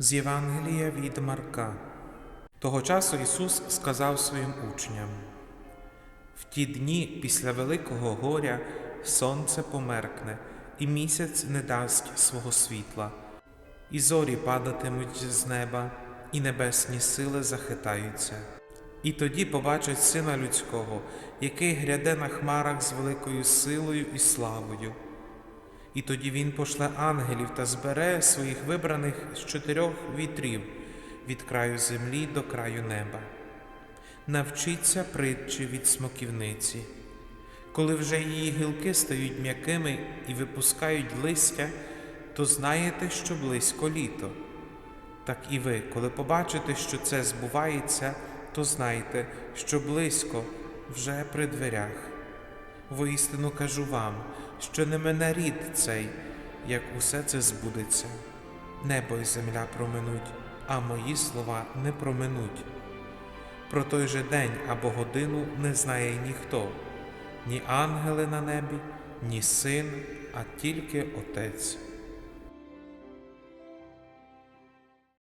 З Євангелія від Марка. Того часу Ісус сказав своїм учням: В ті дні після Великого горя сонце померкне, і місяць не дасть свого світла, і зорі падатимуть з неба, і небесні сили захитаються. І тоді побачать Сина Людського, який гряде на хмарах з великою силою і славою. І тоді він пошле ангелів та збере своїх вибраних з чотирьох вітрів від краю землі до краю неба. Навчіться притчі від смоківниці. Коли вже її гілки стають м'якими і випускають листя, то знаєте, що близько літо. Так і ви, коли побачите, що це збувається, то знайте, що близько вже при дверях. Воістину кажу вам, що не мене рід цей, як усе це збудеться. Небо і земля проминуть, а мої слова не проминуть. Про той же день або годину не знає ніхто, ні ангели на небі, ні син, а тільки Отець.